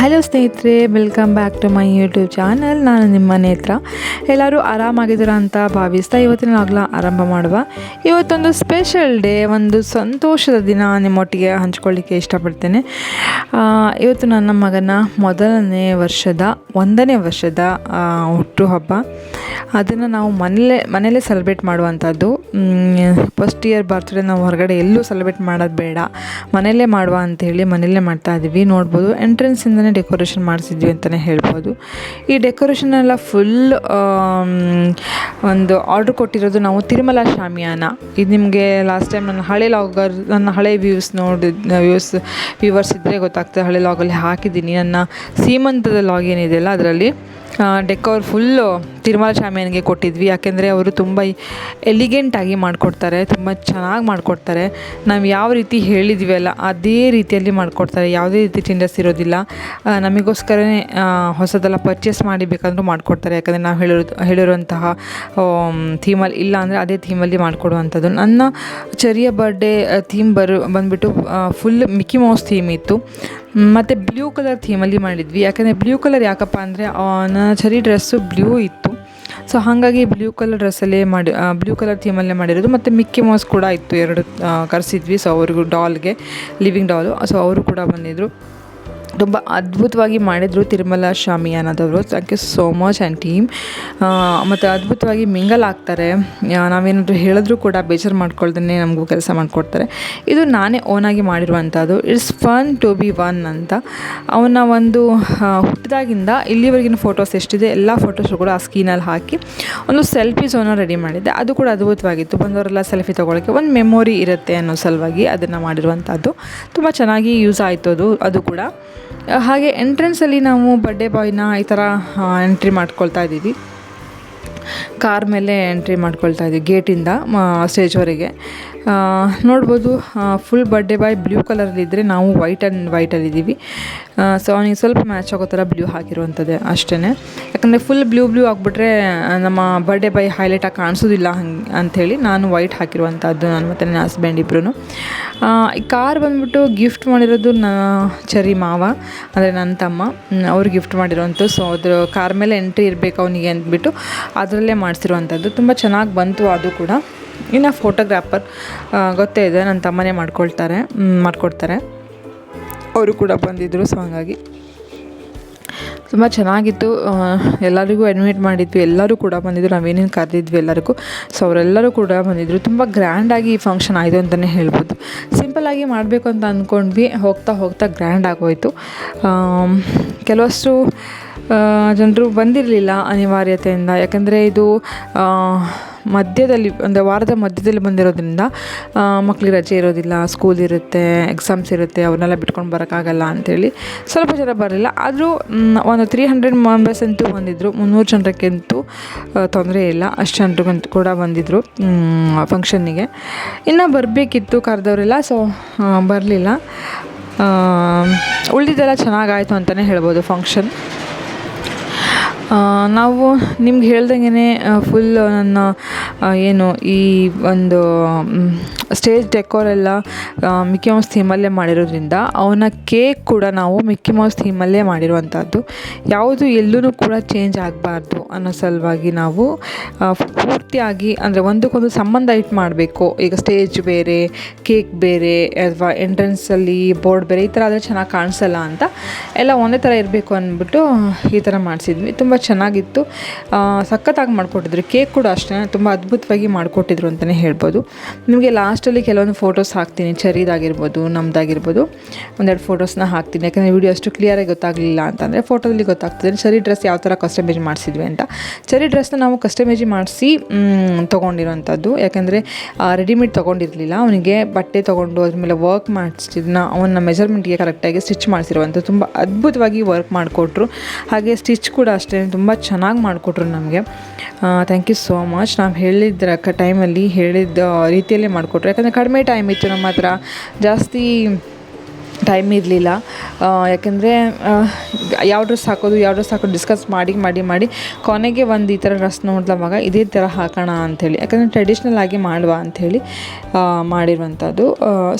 Hello ಸ್ನೇಹಿತರೆ welcome back to my YouTube channel ನಾನು ನಿಮ್ಮ ನೇತ್ರ. ಎಲ್ಲರೂ ಆರಾಮಾಗಿದ್ದೀರಾ ಅಂತ ಭಾವಿಸ್ತಾ ಇವತ್ತಿನ ಆಗಲ ಆರಂಭ ಮಾಡುವ. ಇವತ್ತೊಂದು ಸ್ಪೆಷಲ್ ಡೇ ಒಂದು ಸಂತೋಷದ ದಿನ ನಿಮ್ಮೊಟ್ಟಿಗೆ ಹಂಚ್ಕೊಳ್ಳಿಕ್ಕೆ ಇಷ್ಟಪಡ್ತೇನೆ. ಇವತ್ತು ನನ್ನ ಮಗನ ಮೊದಲನೇ ವರ್ಷದ, ಒಂದನೇ ವರ್ಷದ ಹುಟ್ಟುಹಬ್ಬ. ಅದನ್ನು ನಾವು ಮನೇಲೇ ಮನೇಲೇ ಸೆಲೆಬ್ರೇಟ್ ಮಾಡುವಂಥದ್ದು. ಫಸ್ಟ್ ಇಯರ್ ಬರ್ತ್ಡೇ ನಾವು ಹೊರಗಡೆ ಎಲ್ಲೂ ಸೆಲೆಬ್ರೇಟ್ ಮಾಡೋದು ಬೇಡ. ಮನೆಯಲ್ಲೇ ಮಾಡುವ ಅಂತೇಳಿ ಮನೆಯಲ್ಲೇ ಮಾಡ್ತಾ ಇದ್ದೀವಿ ನೋಡ್ಬೋದು ಎಂಟ್ರೆನ್ಸಿಂದನೇ ಡೆಕೋರೇಷನ್ ಮಾಡಿಸಿದ್ವಿ ಅಂತಲೇ ಹೇಳ್ಬೋದು. ಈ ಡೆಕೋರೇಷನ್ ಎಲ್ಲ ಫುಲ್ ಒಂದು ಆರ್ಡ್ರ್ ಕೊಟ್ಟಿರೋದು ನಾವು ತಿರುಮಲ ಶಾಮಿಯಾನ. ಇದು ನಿಮಗೆ ಲಾಸ್ಟ್ ಟೈಮ್ ನನ್ನ ಹಳೆ ಲಾಗರ್ ನನ್ನ ಹಳೆ ವ್ಯೂಸ್ ನೋಡಿ ವ್ಯೂಸ್ ವ್ಯೂವರ್ಸ್ ಇದ್ದರೆ ಗೊತ್ತಾಗ್ತದೆ. ಹಳೆ ಲಾಗಲ್ಲಿ ಹಾಕಿದ್ದೀನಿ. ನನ್ನ ಸೀಮಂತದ ಲಾಗ್ ಏನಿದೆಯಲ್ಲ, ಅದರಲ್ಲಿ ಡೆಕೋರ್ ಫುಲ್ಲು ತಿರುಮಲ ಶಾಮಿಯನ್ಗೆ ಕೊಟ್ಟಿದ್ವಿ. ಯಾಕೆಂದರೆ ಅವರು ತುಂಬ ಎಲಿಗೆಂಟಾಗಿ ಮಾಡಿಕೊಡ್ತಾರೆ, ತುಂಬ ಚೆನ್ನಾಗಿ ಮಾಡಿಕೊಡ್ತಾರೆ. ನಾವು ಯಾವ ರೀತಿ ಹೇಳಿದ್ವಿ ಅಲ್ಲ, ಅದೇ ರೀತಿಯಲ್ಲಿ ಮಾಡಿಕೊಡ್ತಾರೆ. ಯಾವುದೇ ರೀತಿ ಚೇಂಜಸ್ ಇರೋದಿಲ್ಲ. ನಮಗೋಸ್ಕರನೇ ಹೊಸದೆಲ್ಲ ಪರ್ಚೇಸ್ ಮಾಡಿ ಬೇಕಾದರೂ ಮಾಡಿಕೊಡ್ತಾರೆ. ಯಾಕಂದರೆ ನಾವು ಹೇಳಿರೋ ಹೇಳಿರುವಂತಹ ಥೀಮಲ್ಲಿ ಇಲ್ಲ ಅಂದರೆ ಅದೇ ಥೀಮಲ್ಲಿ ಮಾಡಿಕೊಡುವಂಥದ್ದು. ನನ್ನ ಚರಿಯ ಬರ್ಡೇ ಥೀಮ್ ಬರು, ಬಂದುಬಿಟ್ಟು ಫುಲ್ ಮಿಕ್ಕಿ ಮೌಸ್ ಥೀಮ್ ಇತ್ತು. ಮತ್ತು ಬ್ಲೂ ಕಲರ್ ಥೀಮಲ್ಲಿ ಮಾಡಿದ್ವಿ. ಯಾಕಂದರೆ ಬ್ಲೂ ಕಲರ್ ಯಾಕಪ್ಪ ಅಂದರೆ ನನ್ನ ಚರಿ ಡ್ರೆಸ್ಸು ಬ್ಲೂ ಇತ್ತು. ಸೊ ಹಾಗಾಗಿ ಬ್ಲೂ ಕಲರ್ ಡ್ರೆಸ್ಸಲ್ಲೇ ಮಾಡಿ ಬ್ಲೂ ಕಲರ್ ಥೀಮಲ್ಲೇ ಮಾಡಿರೋದು. ಮತ್ತು ಮಿಕ್ಕಿ ಮೌಸ್ ಕೂಡ ಇತ್ತು ಎರಡು ಕರೆಸಿದ್ವಿ. ಸೊ ಅವ್ರಿಗೂ ಡಾಲ್ಗೆ ಲಿವಿಂಗ್ ಡಾಲು ಸೊ ಅವರು ಕೂಡ ಬಂದಿದ್ದರು ತುಂಬ ಅದ್ಭುತವಾಗಿ ಮಾಡಿದರು Tirumala ಅನ್ನೋದವರು. Thank you so much and team ಮತ್ತು ಅದ್ಭುತವಾಗಿ ಮಿಂಗಲ್ ಆಗ್ತಾರೆ. ನಾವೇನಾದರೂ ಹೇಳಿದ್ರೂ ಕೂಡ ಬೇಜಾರು ಮಾಡ್ಕೊಳ್ದೇ ನಮಗೂ ಕೆಲಸ ಮಾಡಿಕೊಡ್ತಾರೆ. ಇದು ನಾನೇ ಓನಾಗಿ ಮಾಡಿರುವಂಥದ್ದು. It's fun to be one ಅಂತ. ಅವನ ಒಂದು ಹುಟ್ಟಿದಾಗಿಂದ ಇಲ್ಲಿವರೆಗಿನ ಫೋಟೋಸ್ ಎಷ್ಟಿದೆ, ಎಲ್ಲ ಫೋಟೋಸು ಕೂಡ ಆ ಸ್ಕೀನಲ್ಲಿ ಹಾಕಿ ಒಂದು ಸೆಲ್ಫಿ ಝೋನ ರೆಡಿ ಮಾಡಿದ್ದೆ. ಅದು ಕೂಡ ಅದ್ಭುತವಾಗಿತ್ತು. ಬಂದವರೆಲ್ಲ ಸೆಲ್ಫಿ ತೊಗೊಳಕ್ಕೆ ಒಂದು ಮೆಮೊರಿ ಇರುತ್ತೆ ಅನ್ನೋ ಸಲುವಾಗಿ ಅದನ್ನು ಮಾಡಿರುವಂಥದ್ದು. ತುಂಬ ಚೆನ್ನಾಗಿ ಯೂಸ್ ಆಯಿತು ಅದು ಅದು ಕೂಡ. ಹಾಗೆ ಎಂಟ್ರೆನ್ಸಲ್ಲಿ ನಾವು ಬರ್ಡೇ ಬಾಯ್ನ ಈ ಥರ ಎಂಟ್ರಿ ಮಾಡ್ಕೊಳ್ತಾ ಇದ್ದೀವಿ. ಕಾರ್ ಮೇಲೆ ಎಂಟ್ರಿ ಮಾಡ್ಕೊಳ್ತಾ ಇದ್ದೀವಿ ಗೇಟಿಂದ ಸ್ಟೇಜ್ವರೆಗೆ ನೋಡ್ಬೋದು ಫುಲ್ ಬರ್ಡೆ ಬಾಯ್ ಬ್ಲೂ ಕಲರಲ್ಲಿದ್ದರೆ ನಾವು ವೈಟ್ ಆ್ಯಂಡ್ ವೈಟಲ್ಲಿದ್ದೀವಿ ಸೊ ಅವನಿಗೆ ಸ್ವಲ್ಪ ಮ್ಯಾಚ್ ಆಗೋ ಥರ ಬ್ಲೂ ಹಾಕಿರುವಂಥದ್ದೇ ಅಷ್ಟೇ ಯಾಕಂದರೆ ಫುಲ್ ಬ್ಲೂ ಬ್ಲೂ ಆಗಿಬಿಟ್ರೆ ನಮ್ಮ ಬರ್ಡೆ ಬಾಯ್ ಹೈಲೈಟಾಗಿ ಕಾಣಿಸೋದಿಲ್ಲ ಹಂಗೆ ಅಂಥೇಳಿ ನಾನು ವೈಟ್ ಹಾಕಿರುವಂಥದ್ದು ನಾನು ಮತ್ತು ನನ್ನ ಹಸ್ಬೆಂಡ್ ಇಬ್ಬರು ಈ ಕಾರ್ ಬಂದುಬಿಟ್ಟು ಗಿಫ್ಟ್ ಮಾಡಿರೋದು ನಾ, ಚರಿ ಮಾವ, ಅಂದರೆ ನನ್ನ ತಮ್ಮ. ಅವ್ರು ಗಿಫ್ಟ್ ಮಾಡಿರೋಂಥ ಸೊ ಅದ್ರ ಕಾರ್ ಮೇಲೆ ಎಂಟ್ರಿ ಇರಬೇಕು ಅವನಿಗೆ ಅಂದ್ಬಿಟ್ಟು ಅದರಲ್ಲೇ ಮಾಡಿಸಿರುವಂಥದ್ದು. ತುಂಬ ಚೆನ್ನಾಗಿ ಬಂತು ಅದು ಕೂಡ. ಇನ್ನು ಫೋಟೋಗ್ರಾಫರ್ ಗೊತ್ತೇ ಇದೆ ನನ್ನ ತಮ್ಮನೇ ಮಾಡ್ಕೊಳ್ತಾರೆ ಮಾಡ್ಕೊಡ್ತಾರೆ. ಅವರು ಕೂಡ ಬಂದಿದ್ದರು ಸೊ ಹಾಗಾಗಿ. ತುಂಬ ಚೆನ್ನಾಗಿತ್ತು ಎಲ್ಲರಿಗೂ ಅಡ್ಮಿಟ್ ಮಾಡಿದ್ವಿ, ಎಲ್ಲರೂ ಕೂಡ ಬಂದಿದ್ದರು ನಾವೇನೇನು ಕರೆದಿದ್ವಿ ಎಲ್ಲರಿಗೂ. ಸೊ ಅವರೆಲ್ಲರೂ ಕೂಡ ಬಂದಿದ್ದರು ತುಂಬ ಗ್ರ್ಯಾಂಡಾಗಿ ಈ ಫಂಕ್ಷನ್ ಆಯಿತು ಅಂತಲೇ ಹೇಳ್ಬೋದು. ಸಿಂಪಲ್ಲಾಗಿ ಮಾಡಬೇಕು ಅಂತ ಅಂದ್ಕೊಂಡ್ವಿ ಹೋಗ್ತಾ ಹೋಗ್ತಾ ಗ್ರ್ಯಾಂಡ್ ಆಗೋಯಿತು. ಕೆಲವಷ್ಟು ಜನರು ಬಂದಿರಲಿಲ್ಲ ಅನಿವಾರ್ಯತೆಯಿಂದ, ಯಾಕಂದರೆ ಇದು ಮಧ್ಯದಲ್ಲಿ, ಅಂದರೆ ವಾರದ ಮಧ್ಯದಲ್ಲಿ ಬಂದಿರೋದ್ರಿಂದ ಮಕ್ಳಿಗೆ ರಜೆ ಇರೋದಿಲ್ಲ ಸ್ಕೂಲ್ ಇರುತ್ತೆ ಎಕ್ಸಾಮ್ಸ್ ಇರುತ್ತೆ ಅವನ್ನೆಲ್ಲ ಬಿಟ್ಕೊಂಡು ಬರೋಕ್ಕಾಗಲ್ಲ ಅಂಥೇಳಿ ಸ್ವಲ್ಪ ಜನ ಬರಲಿಲ್ಲ. ಆದರೂ ಒಂದು ತ್ರೀ ಹಂಡ್ರೆಡ್ ಮೆಂಬರ್ಸ್ ಅಂತೂ ಬಂದಿದ್ದರು ಮುನ್ನೂರು ಜನರಕ್ಕಂತೂ ತೊಂದರೆ ಇಲ್ಲ. ಅಷ್ಟು ಜನರಿಗಂತೂ ಕೂಡ ಬಂದಿದ್ದರು ಫಂಕ್ಷನ್ನಿಗೆ ಇನ್ನು ಬರಬೇಕಿತ್ತು ಕರೆದವರೆಲ್ಲ ಸೊ ಬರಲಿಲ್ಲ. ಉಳಿದಿದ್ದೆಲ್ಲ ಚೆನ್ನಾಗಾಯಿತು ಅಂತಲೇ ಹೇಳ್ಬೋದು ಫಂಕ್ಷನ್ ನಾವು ನಿಮ್ಗೆ ಹೇಳ್ದಂಗೆ ಫುಲ್ ನನ್ನ ಏನು ಈ ಒಂದು ಸ್ಟೇಜ್ ಡೆಕೋರೆಲ್ಲ ಮಿಕ್ಕಿ ಮೌಸ್ ಥೀಮಲ್ಲೇ ಮಾಡಿರೋದ್ರಿಂದ ಅವನ ಕೇಕ್ ಕೂಡ ನಾವು ಮಿಕ್ಕಿ ಮೌಸ್ ಥೀಮಲ್ಲೇ ಮಾಡಿರುವಂಥದ್ದು. ಯಾವುದು ಎಲ್ಲೂ ಕೂಡ ಚೇಂಜ್ ಆಗಬಾರ್ದು ಅನ್ನೋ ಸಲುವಾಗಿ ನಾವು ಪೂರ್ತಿಯಾಗಿ ಅಂದರೆ ಒಂದಕ್ಕೊಂದು ಸಂಬಂಧ ಇಟ್ಟು ಮಾಡಬೇಕು. ಈಗ ಸ್ಟೇಜ್ ಬೇರೆ ಕೇಕ್ ಬೇರೆ, ಅಥವಾ ಎಂಟ್ರೆನ್ಸಲ್ಲಿ ಬೋರ್ಡ್ ಬೇರೆ, ಈ ಥರ ಆದರೆ ಚೆನ್ನಾಗಿ ಕಾಣಿಸಲ್ಲ ಅಂತ ಎಲ್ಲ ಒಂದೇ ಥರ ಇರಬೇಕು ಅಂದ್ಬಿಟ್ಟು ಈ ಥರ ಮಾಡಿಸಿದ್ವಿ. ತುಂಬ ಚೆನ್ನಾಗಿತ್ತು. ಸಖತ್ತಾಗಿ ಮಾಡಿಕೊಟ್ಟಿದ್ರು. ಕೇಕ್ ಕೂಡ ಅಷ್ಟೇ, ತುಂಬ ಅದ್ಭುತವಾಗಿ ಮಾಡಿಕೊಟ್ಟಿದ್ರು ಅಂತಲೇ ಹೇಳ್ಬೋದು. ನಿಮಗೆ ಲಾಸ್ಟಲ್ಲಿ ಕೆಲವೊಂದು ಫೋಟೋಸ್ ಹಾಕ್ತೀನಿ. ಚರಿದಾಗಿರ್ಬೋದು ನಮ್ಮದಾಗಿರ್ಬೋದು ಒಂದೆರಡು ಫೋಟೋಸ್ನ ಹಾಕ್ತೀನಿ. ಯಾಕಂದರೆ ವಿಡಿಯೋ ಅಷ್ಟು ಕ್ಲಿಯರಾಗಿ ಗೊತ್ತಾಗಲಿಲ್ಲ ಅಂತಂದರೆ ಫೋಟೋದಲ್ಲಿ ಗೊತ್ತಾಗ್ತದೆ. ಚರಿ ಡ್ರೆಸ್ ಯಾವ ಥರ ಕಸ್ಟಮೈಜ್ ಮಾಡಿಸಿದ್ವಿ ಅಂತ. ಚರಿ ಡ್ರೆಸ್ನ ನಾವು ಕಸ್ಟಮೈಜ್ ಮಾಡಿಸಿ ತೊಗೊಂಡಿರೋಂಥದ್ದು ಯಾಕಂದರೆ ರೆಡಿಮೇಡ್ ತೊಗೊಂಡಿರಲಿಲ್ಲ. ಅವನಿಗೆ ಬಟ್ಟೆ ತೊಗೊಂಡು ಅದ್ರ ಮೇಲೆ ವರ್ಕ್ ಮಾಡಿಸಿದ್ನ ಅವನ ಮೆಜರ್ಮೆಂಟ್ಗೆ ಕರೆಕ್ಟಾಗಿ ಸ್ಟಿಚ್ ಮಾಡಿಸಿರುವಂಥ ತುಂಬ ಅದ್ಭುತವಾಗಿ ವರ್ಕ್ ಮಾಡಿಕೊಟ್ರು. ಹಾಗೆ ಸ್ಟಿಚ್ ಕೂಡ ಅಷ್ಟೇ, ತುಂಬ ಚೆನ್ನಾಗಿ ಮಾಡಿಕೊಟ್ರು ನಮಗೆ. ಥ್ಯಾಂಕ್ ಯು ಸೋ ಮಚ್ ನಾವು ಹೇಳಿದ್ರ ಟೈಮಲ್ಲಿ ಹೇಳಿದ ರೀತಿಯಲ್ಲೇ ಮಾಡಿಕೊಟ್ರು ಯಾಕಂದರೆ ಕಡಿಮೆ ಟೈಮ್ ಇತ್ತು ನಮ್ಮ ಹತ್ರ. ಜಾಸ್ತಿ ಟೈಮ್ ಇರಲಿಲ್ಲ. ಯಾಕೆಂದರೆ ಯಾವ ಡ್ರೆಸ್ ಹಾಕೋದು, ಯಾವ ಡ್ರೆಸ್ ಹಾಕೋದು ಡಿಸ್ಕಸ್ ಮಾಡಿ ಮಾಡಿ ಮಾಡಿ ಕೊನೆಗೆ ಒಂದು ಈ ಥರ ಡ್ರೆಸ್ ನೋಡಿದವಾಗ ಇದೇ ಥರ ಹಾಕೋಣ ಅಂಥೇಳಿ ಯಾಕಂದರೆ ಟ್ರೆಡಿಷ್ನಲ್ ಆಗಿ ಮಾಡುವ ಅಂಥೇಳಿ ಮಾಡಿರುವಂಥದ್ದು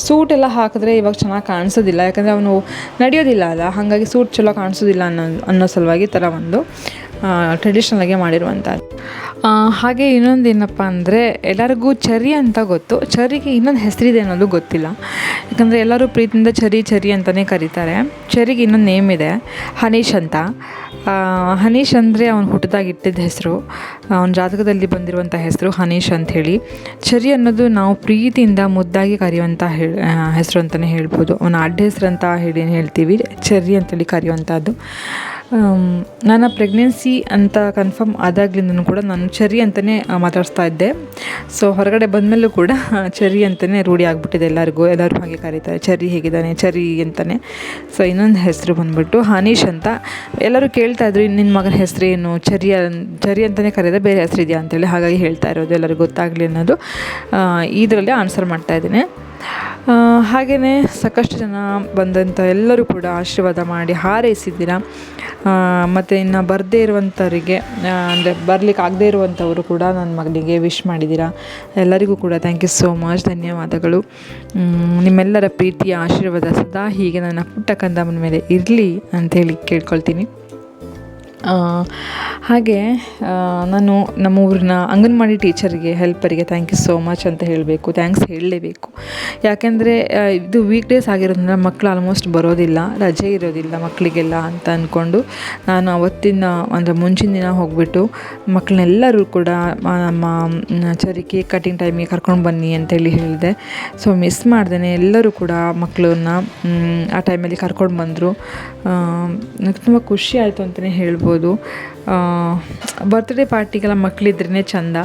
ಸೂಟ್ ಎಲ್ಲ ಹಾಕಿದ್ರೆ ಇವಾಗ ಚೆನ್ನಾಗಿ ಕಾಣಿಸೋದಿಲ್ಲ. ಯಾಕಂದರೆ ಅವನು ನಡೆಯೋದಿಲ್ಲ ಅಲ್ಲ. ಹಾಗಾಗಿ ಸೂಟ್ ಚಲೋ ಕಾಣಿಸೋದಿಲ್ಲ ಅನ್ನೋ ಅನ್ನೋ ಸಲುವಾಗಿ ಥರ ಒಂದು ಟ್ರೆಡಿಷ್ನಲ್ ಆಗಿ ಮಾಡಿರುವಂಥದ್ದು. ಹಾಗೆ ಇನ್ನೊಂದು ಏನಪ್ಪ ಅಂದರೆ ಎಲ್ಲರಿಗೂ ಚರಿ ಅಂತ ಗೊತ್ತು. ಚರಿಗೆ ಇನ್ನೊಂದು ಹೆಸರಿದೆ ಅನ್ನೋದು ಗೊತ್ತಿಲ್ಲ. ಯಾಕಂದರೆ ಎಲ್ಲರೂ ಪ್ರೀತಿಯಿಂದ ಚರಿ ಚರಿ ಅಂತಲೇ ಕರೀತಾರೆ. ಚರಿಗೆ ಇನ್ನೊಂದು ನೇಮ್ ಇದೆ, ಹನೀಶ್ ಅಂತ. ಹನೀಶ್ ಅಂದರೆ ಅವನು ಹುಟ್ಟಿದಾಗಿಟ್ಟಿದ್ದ ಹೆಸರು. ಅವನ ಜಾತಕದಲ್ಲಿ ಬಂದಿರುವಂಥ ಹೆಸರು ಹನೀಶ್ ಅಂಥೇಳಿ ಚರಿ ಅನ್ನೋದು ನಾವು ಪ್ರೀತಿಯಿಂದ ಮುದ್ದಾಗಿ ಕರೆಯುವಂಥ ಹೇಳಿ ಹೆಸರು ಅಂತಲೇ ಹೇಳ್ಬೋದು. ಅವನ ಅಡ್ಡ ಹೆಸರು ಅಂತ ಹೇಳಿ ಹೇಳ್ತೀವಿ, ಚರಿ ಅಂತೇಳಿ ಕರೆಯುವಂಥದ್ದು. ನನ್ನ ಪ್ರೆಗ್ನೆನ್ಸಿ ಅಂತ ಕನ್ಫರ್ಮ್ ಆದಾಗ್ಲಿಂದನೂ ಕೂಡ ನಾನು ಚರಿ ಅಂತಲೇ ಮಾತಾಡಿಸ್ತಾ ಇದ್ದೆ. ಸೊ ಹೊರಗಡೆ ಬಂದಮೇಲೂ ಕೂಡ ಚರಿ ಅಂತಲೇ ರೂಢಿ ಆಗಿಬಿಟ್ಟಿದೆ ಎಲ್ಲರಿಗೂ. ಎಲ್ಲರೂ ಹಾಗೆ ಕರೀತಾರೆ. ಚರಿ ಹೇಗಿದ್ದಾನೆ? ಚರಿ ಅಂತಲೇ ಸೊ ಇನ್ನೊಂದು ಹೆಸರು ಬಂದುಬಿಟ್ಟು ಹನೀಶ್ ಅಂತ. ಎಲ್ಲರೂ ಕೇಳ್ತಾ ಇದ್ರು ನಿನ್ನ ಮಗನ ಏನು? ಚರಿ ಚರಿ ಅಂತಲೇ ಕರೆಯೋದೇ ಬೇರೆ ಹೆಸರು ಇದೆಯಾ ಅಂತೇಳಿ ಹಾಗಾಗಿ ಹೇಳ್ತಾ ಇರೋದು ಎಲ್ಲರಿಗೂ ಗೊತ್ತಾಗಲಿ ಅನ್ನೋದು. ಇದರಲ್ಲಿ ಆನ್ಸರ್ ಮಾಡ್ತಾ ಇದ್ದೀನಿ. ಹಾಗೆಯೇ ಸಾಕಷ್ಟು ಜನ ಬಂದಂಥ ಎಲ್ಲರೂ ಕೂಡ ಆಶೀರ್ವಾದ ಮಾಡಿ ಹಾರೈಸಿದ್ದೀರ? ಮತ್ತು ಇನ್ನು ಬರದೇ ಇರುವಂಥವರಿಗೆ ಅಂದರೆ ಬರಲಿಕ್ಕೆ ಆಗದೇ ಇರುವಂಥವರು ಕೂಡ ನನ್ನ ಮಗನಿಗೆ ವಿಶ್ ಮಾಡಿದ್ದೀರ? ಎಲ್ಲರಿಗೂ ಕೂಡ ಥ್ಯಾಂಕ್ ಯು ಸೋ ಮಚ್ ಧನ್ಯವಾದಗಳು. ನಿಮ್ಮೆಲ್ಲರ ಪ್ರೀತಿಯ ಆಶೀರ್ವಾದ ಸದಾ ಹೀಗೆ ನನ್ನ ಪುಟ್ಟ ಕಂದಮ್ಮನ ಮೇಲೆ ಇರಲಿ ಅಂತೇಳಿ ಕೇಳ್ಕೊಳ್ತೀನಿ. ಹಾಗೆ ನಾನು ನಮ್ಮ ಊರಿನ ಅಂಗನವಾಡಿ ಟೀಚರಿಗೆ, ಹೆಲ್ಪರಿಗೆ ಥ್ಯಾಂಕ್ ಯು ಸೋ ಮಚ್ ಅಂತ ಹೇಳಬೇಕು. ಥ್ಯಾಂಕ್ಸ್ ಹೇಳಲೇಬೇಕು. ಯಾಕೆಂದರೆ ಇದು ವೀಕ್ ಡೇಸ್ ಆಗಿರೋದ್ರಿಂದ ಮಕ್ಕಳು ಆಲ್ಮೋಸ್ಟ್ ಬರೋದಿಲ್ಲ, ರಜೆ ಇರೋದಿಲ್ಲ ಮಕ್ಕಳಿಗೆಲ್ಲ ಅಂತ ಅಂದ್ಕೊಂಡು ನಾನು ಅವತ್ತಿನ, ಅಂದರೆ ಮುಂಚಿನ ದಿನ ಹೋಗಿಬಿಟ್ಟು ಮಕ್ಕಳನ್ನೆಲ್ಲರೂ ಕೂಡ ನಮ್ಮ ಚರಿಕೆ ಕಟಿಂಗ್ ಟೈಮಿಗೆ ಕರ್ಕೊಂಡು ಬನ್ನಿ ಅಂತೇಳಿ ಹೇಳಿದೆ. ಸೊ ಮಿಸ್ ಮಾಡ್ದೇ ಎಲ್ಲರೂ ಕೂಡ ಮಕ್ಕಳನ್ನ ಆ ಟೈಮಲ್ಲಿ ಕರ್ಕೊಂಡು ಬಂದರು. ನನಗೆ ತುಂಬ ಖುಷಿ ಆಯಿತು ಅಂತಲೇ ಹೇಳ್ಬೋದು. ಬರ್ತ್ಡೇ ಪಾರ್ಟಿಗೆಲ್ಲ ಮಕ್ಕಳಿದ್ರೇ ಚಂದ.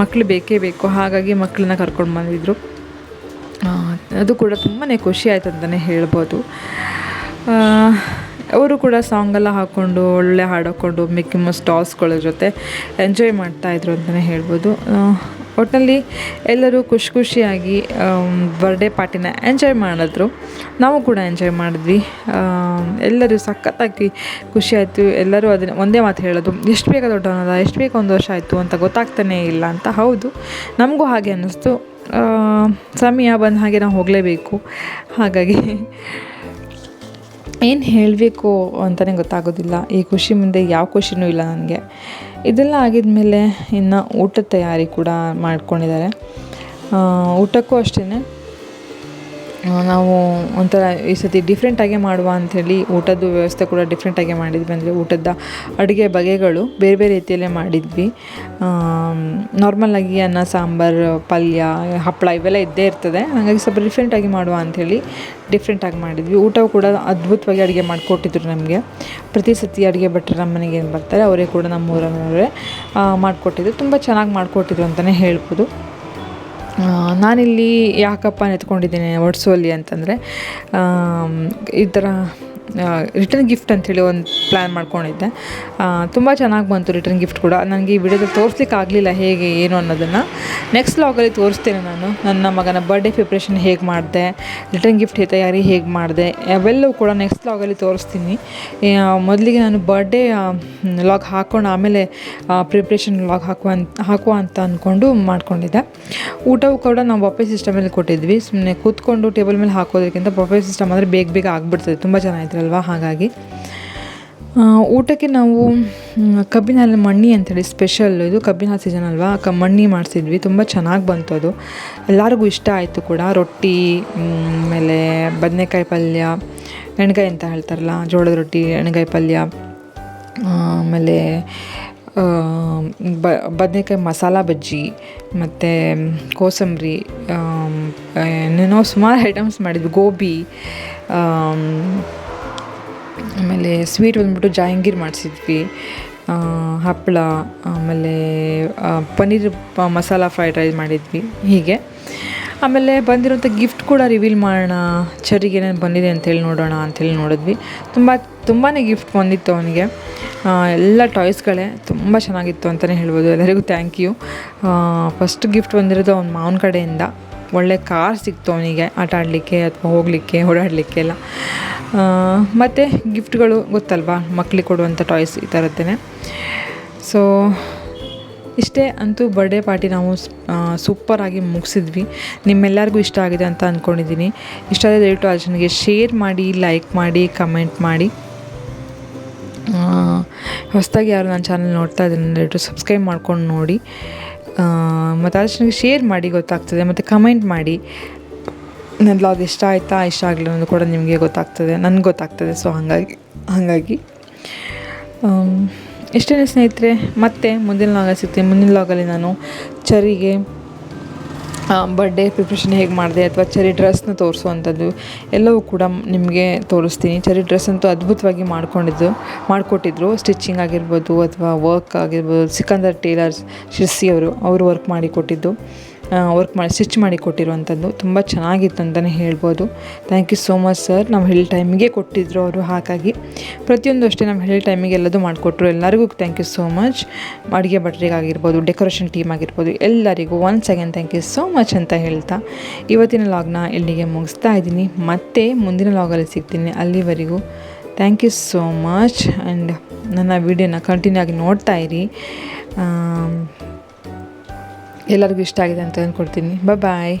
ಮಕ್ಕಳು ಬೇಕೇ ಬೇಕು. ಹಾಗಾಗಿ ಮಕ್ಕಳನ್ನ ಕರ್ಕೊಂಡು ಬಂದಿದ್ದರು ಅದು ಕೂಡ ತುಂಬಾ ಖುಷಿ ಆಯಿತು ಅಂತಲೇ ಹೇಳ್ಬೋದು. ಅವರು ಕೂಡ ಸಾಂಗೆಲ್ಲ ಹಾಕ್ಕೊಂಡು ಒಳ್ಳೆ ಹಾಡು ಹಾಕ್ಕೊಂಡು ಮಿಕ್ಕಿ ಮಸ್ ಟಾಸ್ಗಳ ಜೊತೆ ಎಂಜಾಯ್ ಮಾಡ್ತಾಯಿದ್ರು ಅಂತಲೇ ಹೇಳ್ಬೋದು ಒಟ್ಟಿನಲ್ಲಿ ಎಲ್ಲರೂ ಖುಷಿ ಖುಷಿಯಾಗಿ ಬರ್ಡೇ ಪಾರ್ಟಿನ ಎಂಜಾಯ್ ಮಾಡಿದ್ರು. ನಾವು ಕೂಡ ಎಂಜಾಯ್ ಮಾಡಿದ್ವಿ. ಎಲ್ಲರೂ ಸಖತ್ತಾಗಿ ಖುಷಿ ಆಯಿತು ಎಲ್ಲರೂ ಅದನ್ನ ಒಂದೇ ಮಾತು ಹೇಳೋದು, ಎಷ್ಟು ಬೇಗ ದೊಡ್ಡವನದ ಎಷ್ಟು ಬೇಗ ಒಂದು ವರ್ಷ ಆಯಿತು ಅಂತ ಗೊತ್ತಾಗ್ತಾನೇ ಇಲ್ಲ ಅಂತ. ಹೌದು, ನಮಗೂ ಹಾಗೆ ಅನ್ನಿಸ್ತು. ಸಮಯ ಬಂದ ಹಾಗೆ ನಾವು ಹೋಗಲೇಬೇಕು. ಹಾಗಾಗಿ ಏನು ಹೇಳಬೇಕು ಅಂತಲೇ ಗೊತ್ತಾಗೋದಿಲ್ಲ. ಈ ಖುಷಿ ಮುಂದೆ ಯಾವ ಖುಷಿನೂ ಇಲ್ಲ ನನಗೆ. ಇದೆಲ್ಲ ಆಗಿದ್ಮೇಲೆ ಇನ್ನು ಊಟದ ತಯಾರಿ ಕೂಡ ಮಾಡ್ಕೊಂಡಿದ್ದಾರೆ. ಊಟಕ್ಕೂ ಅಷ್ಟೇ ನಾವು ಒಂಥರ ಈ ಸತಿ ಡಿಫ್ರೆಂಟಾಗೆ ಮಾಡುವ ಅಂಥೇಳಿ ಊಟದ ವ್ಯವಸ್ಥೆ ಕೂಡ ಡಿಫ್ರೆಂಟಾಗೆ ಮಾಡಿದ್ವಿ. ಅಂದರೆ ಊಟದ ಅಡುಗೆ ಬಗೆಗಳು ಬೇರೆ ಬೇರೆ ರೀತಿಯಲ್ಲೇ ಮಾಡಿದ್ವಿ. ನಾರ್ಮಲಾಗಿ ಅನ್ನ, ಸಾಂಬಾರು, ಪಲ್ಯ, ಹಪ್ಪಳ ಇವೆಲ್ಲ ಇದ್ದೇ ಇರ್ತದೆ. ಹಾಗಾಗಿ ಸ್ವಲ್ಪ ಡಿಫ್ರೆಂಟಾಗಿ ಮಾಡುವ ಅಂಥೇಳಿ ಡಿಫ್ರೆಂಟಾಗಿ ಮಾಡಿದ್ವಿ. ಊಟವು ಕೂಡ ಅದ್ಭುತವಾಗಿ ಅಡುಗೆ ಮಾಡಿಕೊಟ್ಟಿದ್ರು ನಮಗೆ. ಪ್ರತಿ ಸತಿ ಅಡುಗೆ ಭಟ್ರು ನಮ್ಮ ಮನೆಗೆ ಏನು ಬರ್ತಾರೆ, ಅವರೇ ಕೂಡ ನಮ್ಮ ಊರವರೇ ಮಾಡಿಕೊಟ್ಟಿದ್ರು. ತುಂಬ ಚೆನ್ನಾಗಿ ಮಾಡಿಕೊಟ್ಟಿದ್ರು ಅಂತಲೇ ಹೇಳ್ಬೋದು. ನಾನಿಲ್ಲಿ ಯಾಕಪ್ಪ ನೆತ್ಕೊಂಡಿದ್ದೀನಿ ಒಡ್ಸೋಲಿ ಅಂತಂದರೆ ಈ ಥರ ರಿಟರ್ನ್ ಗಿಫ್ಟ್ ಅಂಥೇಳಿ ಒಂದು ಪ್ಲ್ಯಾನ್ ಮಾಡ್ಕೊಂಡಿದ್ದೆ. ತುಂಬ ಚೆನ್ನಾಗಿ ಬಂತು ರಿಟರ್ನ್ ಗಿಫ್ಟ್ ಕೂಡ. ನನಗೆ ಈ ವಿಡಿಯೋದಲ್ಲಿ ತೋರಿಸ್ಲಿಕ್ಕೆ ಆಗಲಿಲ್ಲ ಹೇಗೆ, ಏನು ಅನ್ನೋದನ್ನು. ನೆಕ್ಸ್ಟ್ ಲಾಗಲ್ಲಿ ತೋರಿಸ್ತೇನೆ ನಾನು. ನನ್ನ ಮಗನ ಬರ್ಡೇ ಪ್ರಿಪ್ರೇಷನ್ ಹೇಗೆ ಮಾಡಿದೆ ರಿಟರ್ನ್ ಗಿಫ್ಟ್ ತಯಾರಿ ಹೇಗೆ ಮಾಡಿದೆ, ಅವೆಲ್ಲವೂ ಕೂಡ ನೆಕ್ಸ್ಟ್ ಲಾಗಲ್ಲಿ ತೋರಿಸ್ತೀನಿ. ಮೊದಲಿಗೆ ನಾನು ಬರ್ಡೇ ಲಾಗ್ ಹಾಕ್ಕೊಂಡು ಆಮೇಲೆ ಪ್ರಿಪ್ರೇಷನ್ ಲಾಗ್ ಹಾಕುವಂತ ಹಾಕುವ ಅಂತ ಅಂದ್ಕೊಂಡು ಮಾಡ್ಕೊಂಡಿದ್ದೆ. ಊಟವು ಕೂಡ ನಾವು ಬಫೆ ಸಿಸ್ಟಮಲ್ಲಿ ಕೊಟ್ಟಿದ್ವಿ. ಸುಮ್ಮನೆ ಕೂತ್ಕೊಂಡು ಟೇಬಲ್ ಮೇಲೆ ಹಾಕೋದಕ್ಕಿಂತ ಬಫೆ ಸಿಸ್ಟಮ್ ಅಂದರೆ ಬೇಗ ಬೇಗ ಆಗಿಬಿಡ್ತದೆ. ತುಂಬ ಜನ ಇದ್ರಲ್ವ ಹಾಗಾಗಿ ಊಟಕ್ಕೆ ನಾವು ಕಬ್ಬಿನ ಹಾಲು ಮಣ್ಣಿ ಅಂತೇಳಿ ಸ್ಪೆಷಲ್ ಇದು ಕಬ್ಬಿನ ಹಾಲು ಸೀಸನ್ ಅಲ್ವಾ? ಕ, ಮಣ್ಣಿ ಮಾಡಿಸಿದ್ವಿ. ತುಂಬ ಚೆನ್ನಾಗಿ ಬಂತು ಅದು. ಎಲ್ಲರಿಗೂ ಇಷ್ಟ ಆಯಿತು ಕೂಡ. ರೊಟ್ಟಿ ಆಮೇಲೆ ಬದನೆಕಾಯಿ ಪಲ್ಯ, ಎಣ್ಗಾಯಿ ಅಂತ ಹೇಳ್ತಾರಲ್ಲ, ಜೋಳದ ರೊಟ್ಟಿ, ಎಣ್ಗಾಯಿ ಪಲ್ಯ ಆಮೇಲೆ ಬ, ಬದನೆಕಾಯಿ ಮಸಾಲ ಬಜ್ಜಿ, ಮತ್ತು ಕೋಸಂಬರಿ ಏನೇನೋ ಸುಮಾರು ಐಟಮ್ಸ್ ಮಾಡಿದ್ವಿ. ಗೋಬಿ ಆಮೇಲೆ ಸ್ವೀಟ್ ಬಂದ್ಬಿಟ್ಟು ಜಹಾಂಗೀರ್ ಮಾಡಿಸಿದ್ವಿ. ಹಪ್ಪಳ, ಆಮೇಲೆ ಪನ್ನೀರ್ ಮಸಾಲ ಫ್ರೈಡ್ ರೈಸ್ ಮಾಡಿದ್ವಿ ಹೀಗೆ. ಆಮೇಲೆ ಬಂದಿರೋಂಥ ಗಿಫ್ಟ್ ಕೂಡ ರಿವೀಲ್ ಮಾಡೋಣ, ಚರಿಗೆ ಏನೇನು ಬಂದಿದೆ ಅಂತೇಳಿ ನೋಡೋಣ ಅಂತೇಳಿ ನೋಡಿದ್ವಿ. ತುಂಬ ತುಂಬಾ ಗಿಫ್ಟ್ ಬಂದಿತ್ತು ಅವನಿಗೆ. ಎಲ್ಲ ಟಾಯ್ಸ್ಗಳೇ ತುಂಬ ಚೆನ್ನಾಗಿತ್ತು ಅಂತಲೇ ಹೇಳ್ಬೋದು. ಎಲ್ಲರಿಗೂ ಥ್ಯಾಂಕ್ ಯು ಫಸ್ಟ್ ಗಿಫ್ಟ್ ಬಂದಿರೋದು ಅವ್ನ ಮಾವನ ಕಡೆಯಿಂದ. ಒಳ್ಳೆ ಕಾರ್ ಸಿಕ್ತು ಅವನಿಗೆ, ಆಟ ಆಡಲಿಕ್ಕೆ ಅಥವಾ ಹೋಗಲಿಕ್ಕೆ, ಓಡಾಡಲಿಕ್ಕೆ ಎಲ್ಲ. ಮತ್ತು ಗಿಫ್ಟ್ಗಳು ಗೊತ್ತಲ್ವಾ? ಮಕ್ಳಿಗೆ ಕೊಡುವಂಥ ಟಾಯ್ಸ್ ಈ ಥರದ್ದೇ ಸೊ ಇಷ್ಟೇ ಅಂತೂ ಬರ್ಡೇ ಪಾರ್ಟಿ ನಾವು ಸೂಪರಾಗಿ ಮುಗಿಸಿದ್ವಿ. ನಿಮ್ಮೆಲ್ಲರಿಗೂ ಇಷ್ಟ ಆಗಿದೆ ಅಂತ ಅಂದ್ಕೊಂಡಿದ್ದೀನಿ ಇಷ್ಟ ಆದರೆ ದಯವಿಟ್ಟು ಆ ಜನಗೆ ಶೇರ್ ಮಾಡಿ ಲೈಕ್ ಮಾಡಿ ಕಮೆಂಟ್ ಮಾಡಿ. ಹೊಸದಾಗಿ ಯಾರು ನನ್ನ ಚಾನಲ್ ನೋಡ್ತಾ ಇದ್ದೀನಿ ದಯವಿಟ್ಟು ಸಬ್ಸ್ಕ್ರೈಬ್ ಮಾಡ್ಕೊಂಡು ನೋಡಿ. ಮತ್ತು ಆದಷ್ಟು ನನಗೆ ಶೇರ್ ಮಾಡಿ ಗೊತ್ತಾಗ್ತದೆ, ಮತ್ತು ಕಮೆಂಟ್ ಮಾಡಿ. ನನ್ನ ಬ್ಲಾಗ್ ಇಷ್ಟ ಆಯಿತಾ, ಇಷ್ಟ ಆಗಲಿಲ್ಲ ಅನ್ನೋದು ಕೂಡ ನಿಮಗೆ ಗೊತ್ತಾಗ್ತದೆ, ನನಗೆ ಗೊತ್ತಾಗ್ತದೆ ಸೊ ಹಾಗಾಗಿ ಹಾಗಾಗಿ. ಇಷ್ಟೇ ಸ್ನೇಹಿತರೆ, ಮತ್ತೆ ಮುಂದಿನ ಲಾಗ ಸಿಗ್ತೀನಿ, ಮುಂದಿನ ಲಾಗಲ್ಲಿ ನಾನು ಚರಿಗೆ ಬರ್ಡೇ ಪ್ರಿಪ್ರೇಷನ್ ಹೇಗೆ ಮಾಡಿದೆ ಅಥವಾ ಚರಿ ಡ್ರೆಸ್ನ ತೋರಿಸುವಂಥದ್ದು ಎಲ್ಲವೂ ಕೂಡ ನಿಮಗೆ ತೋರಿಸ್ತೀನಿ. ಚರಿ ಡ್ರೆಸ್ ಅಂತೂ ಅದ್ಭುತವಾಗಿ ಮಾಡ್ಕೊಂಡಿದ್ದು, ಮಾಡಿಕೊಟ್ಟಿದ್ರು. ಸ್ಟಿಚಿಂಗ್ ಆಗಿರ್ಬೋದು ಅಥವಾ ವರ್ಕ್ ಆಗಿರ್ಬೋದು, ಸಿಕಂದರ್ ಟೇಲರ್ಸ್ ಶಿರ್ಸಿ ಅವರು ಅವರು ವರ್ಕ್ ಮಾಡಿ ಕೊಟ್ಟಿದ್ದು. ವರ್ಕ್ ಮಾಡಿ ಸ್ಟಿಚ್ ಮಾಡಿ ಕೊಟ್ಟಿರುವಂಥದ್ದು. ತುಂಬ ಚೆನ್ನಾಗಿತ್ತು ಅಂತಲೇ ಹೇಳ್ಬೋದು. Thank you so much sir ನಾವು ಹೇಳಿ ಟೈಮಿಗೆ ಕೊಟ್ಟಿದ್ರು ಅವರು ಹಾಗಾಗಿ. ಪ್ರತಿಯೊಂದು ಅಷ್ಟೇ ನಮ್ಮ ಹೇಳಿ ಟೈಮಿಗೆ ಎಲ್ಲದೂ ಮಾಡಿಕೊಟ್ರು ಎಲ್ಲರಿಗೂ ಥ್ಯಾಂಕ್ ಯು ಸೋ ಮಚ್ ಅಡುಗೆ ಭಟ್ರಿಗಾಗಿರ್ಬೋದು ಡೆಕೋರೇಷನ್ ಟೀಮ್ ಆಗಿರ್ಬೋದು, ಎಲ್ಲರಿಗೂ one again thank you so much ಅಂತ ಹೇಳ್ತಾ. ಇವತ್ತಿನ ಲಾಗ್ನ ಇಲ್ಲಿಗೆ ಮುಗಿಸ್ತಾ ಇದ್ದೀನಿ. ಮತ್ತೆ ಮುಂದಿನ ಲಾಗಲ್ಲಿ ಸಿಗ್ತೀನಿ. ಅಲ್ಲಿವರೆಗೂ thank you so much and ನನ್ನ ವೀಡಿಯೋನ ಕಂಟಿನ್ಯೂ ಆಗಿ ನೋಡ್ತಾ ಇರಿ. ಎಲ್ಲರಿಗೂ ಇಷ್ಟ ಆಗಿದೆ ಅಂತ ಅಂದ್ಕೊಡ್ತೀನಿ. ಬಾಯ್